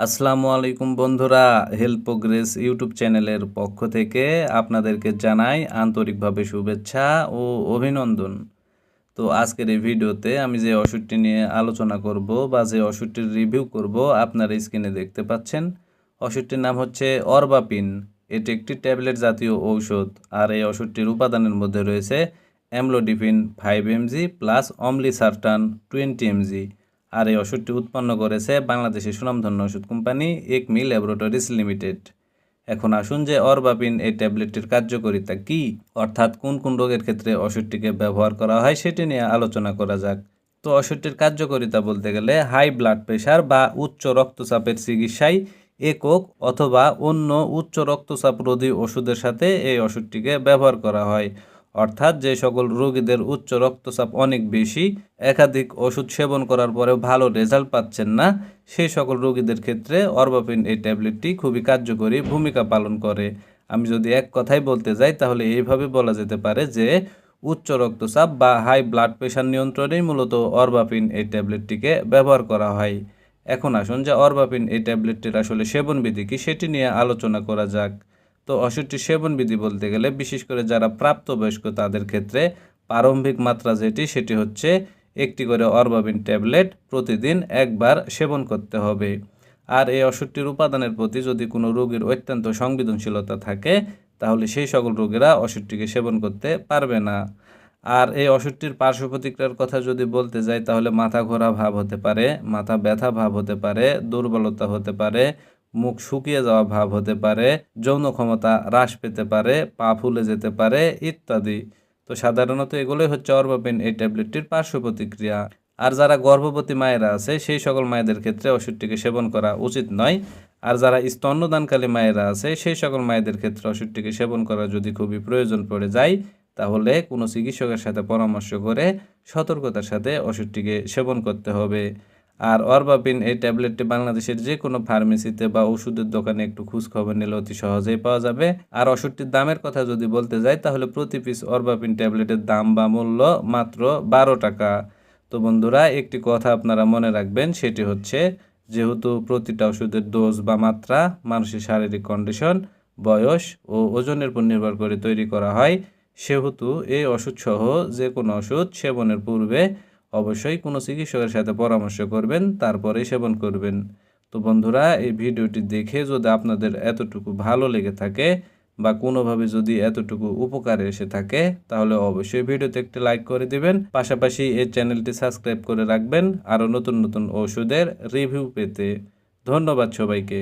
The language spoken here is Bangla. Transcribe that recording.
আসসালামু আলাইকুম বন্ধুরা হেল্প প্রোগ্রেস ইউটিউব চ্যানেলের পক্ষ থেকে আপনাদেরকে জানাই আন্তরিকভাবে শুভেচ্ছা ও অভিনন্দন। তো আজকের এই ভিডিওতে আমি যে ওষুধটি নিয়ে আলোচনা করব বা যে ওষুধটির রিভিউ করব আপনারা স্ক্রিনে দেখতে পাচ্ছেন। ওষুধটির নাম হচ্ছে অরবাপিন। এটি একটি ট্যাবলেট জাতীয় ঔষধ আর এই ওষুধটির উপাদানের মধ্যে রয়েছে amlodipine five M G plus olmesartan twenty M G আর এই ওষুধটি উৎপন্ন করেছে বাংলাদেশের সুনামধন্য ওষুধ কোম্পানি একমি ল্যাবরেটরিজ লিমিটেড। এখন আসুন যে অরবাপিন এই ট্যাবলেটটির কার্যকারিতা কি, অর্থাৎ কোন কোন রোগের ক্ষেত্রে ওষুধটিকে ব্যবহার করা হয় সেটি নিয়ে আলোচনা করা যাক। তো ওষুধটির কার্যকারিতা বলতে গেলে হাই ব্লাড প্রেশার বা উচ্চ রক্তচাপের চিকিৎসায় একক অথবা অন্য উচ্চ রক্তচাপ রোধী ওষুধের সাথে এই ওষুধটিকে ব্যবহার করা হয়। অর্থাৎ যে সকল রোগীদের উচ্চ রক্তচাপ অনেক বেশি, একাধিক ওষুধ সেবন করার পরেও ভালো রেজাল্ট পাচ্ছেন না সেই সকল রোগীদের ক্ষেত্রে অরবাপিন এই ট্যাবলেটটি খুবই কার্যকরী ভূমিকা পালন করে। আমি যদি এক কথাই বলতে যাই, তাহলে এইভাবে বলা যেতে পারে যে, উচ্চ রক্তচাপ বা হাই ব্লাড প্রেশার নিয়ন্ত্রণেই মূলত অরবাপিন এই ট্যাবলেটটিকে ব্যবহার করা হয়। এখন আসুন যে অরবাপিন এই ট্যাবলেটটির আসলে সেবনবিধি কি, সেটি নিয়ে আলোচনা করা যাক। তো ওষুধটির সেবনবিধি বলতে গেলে বিশেষ করে যারা প্রাপ্তবয়স্ক তাদের ক্ষেত্রে প্রারম্ভিক মাত্রা যেটি, সেটি হচ্ছে একটি করে অরবাবিন ট্যাবলেট প্রতিদিন একবার সেবন করতে হবে। আর এই ওষুধটির উপাদানের প্রতি যদি কোনো রোগীর অত্যন্ত সংবেদনশীলতা থাকে, তাহলে সেই সকল রোগীরা ওষুধটিকে সেবন করতে পারবে না। আর এই ওষুধটির পার্শ্ব প্রতিক্রিয়ার কথা যদি বলতে যাই, তাহলে মাথা ঘোরা ভাব হতে পারে, মাথা ব্যথা ভাব হতে পারে, দুর্বলতা হতে পারে মুখ শুকিয়ে যাওয়া ভাব হতে পারে, যৌন ক্ষমতা হ্রাস পেতে পারে, পা ফুলে যেতে পারে ইত্যাদি। তো সাধারণত এগুলোই হচ্ছে অরবাপিন এই ট্যাবলেটটির পার্শ্ব প্রতিক্রিয়া। আর যারা গর্ভবতী মায়েরা আছে, সেই সকল মায়েদের ক্ষেত্রে ওষুধটিকে সেবন করা উচিত নয়। আর যারা স্তন্যদানকালী মায়েরা আছে, সেই সকল মায়েদের ক্ষেত্রে ওষুধটিকে সেবন করা যদি খুবই প্রয়োজন পড়ে যায়, তাহলে কোনো চিকিৎসকের সাথে পরামর্শ করে সতর্কতার সাথে ওষুধটিকে সেবন করতে হবে। আর অরবাপিন এই ট্যাবলেটটি বাংলাদেশের যে কোনো ফার্মেসিতে বা ওষুধের দোকানে একটু খোঁজ খবর নিলে অতি সহজেই পাওয়া যাবে। আর ওষুধটির দামের কথা যদি বলতে যাই, তাহলে প্রতি পিস অরবাপিন ট্যাবলেটের দাম বা মূল্য মাত্র বারো টাকা। তো বন্ধুরা, একটি কথা আপনারা মনে রাখবেন, সেটি হচ্ছে যেহেতু প্রতিটা ওষুধের ডোজ বা মাত্রা মানুষের শারীরিক কন্ডিশন, বয়স ও ওজনের উপর নির্ভর করে তৈরি করা হয়, সেহেতু এই ওষুধসহ যে কোনো ওষুধ সেবনের পূর্বে অবশ্যই কোনো চিকিৎসকের সাথে পরামর্শ করবেন, তারপরে সেবন করবেন। তো বন্ধুরা, এই ভিডিওটি দেখে যদি আপনাদের এতটুকু ভালো লেগে থাকে বা কোনোভাবে যদি এতটুকু উপকারে এসে থাকে, তাহলে অবশ্যই ভিডিওতে একটি লাইক করে দিবেন। পাশাপাশি এই চ্যানেলটি সাবস্ক্রাইব করে রাখবেন। আরও নতুন নতুন ওষুধের রিভিউ পেতে। ধন্যবাদ সবাইকে।